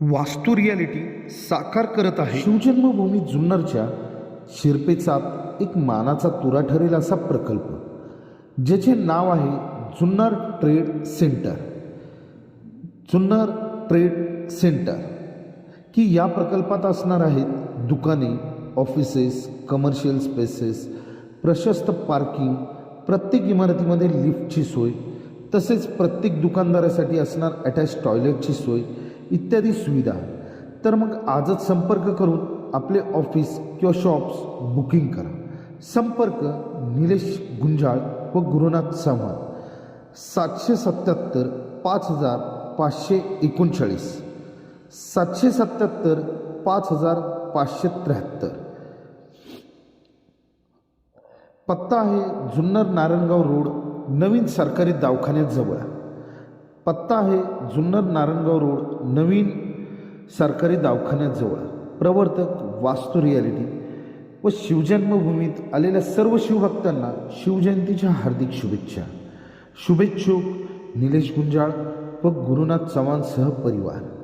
वास्तू रियालिटी साकार करत आहे. शिवजन्मभूमी जुन्नरच्या शिरपेचा एक मानाचा तुरा ठरेल असा प्रकल्प ज्याचे नाव आहे Junnar trade centre. Junnar trade centre की या प्रकल्पात असणार आहेत दुकाने ऑफिसेस कमर्शियल स्पेसेस प्रशस्त पार्किंग प्रत्येक इमारतीमध्ये लिफ्टची सोय तसेच प्रत्येक दुकानदारासाठी असणार अटॅच टॉयलेटची सोय इत्यादी सुविधा. तर मग आजच संपर्क करून आपले ऑफिस किंवा शॉप्स बुकिंग करा. संपर्क निलेश गुंजाळ व गुरुनाथ चव्हाण. सातशे सत्याहत्तर पाच हजार पाचशे एकोणचाळीस. सातशे सत्याहत्तर पाच हजार पाचशे त्र्याहत्तर. पत्ता आहे जुन्नर नारायणगाव रोड नवीन सरकारी दवाखान्याजवळ. पत्ता आहे जुन्नर नारायणगाव रोड नवीन सरकारी दवाखान्याजवळ. प्रवर्तक वास्तू रियालिटी व शिवजन्मभूमीत आलेल्या सर्व शिवभक्तांना शिवजयंतीच्या हार्दिक शुभेच्छा. शुभेच्छुक निलेश गुंजाळ व गुरुनाथ चव्हाण सह परिवार.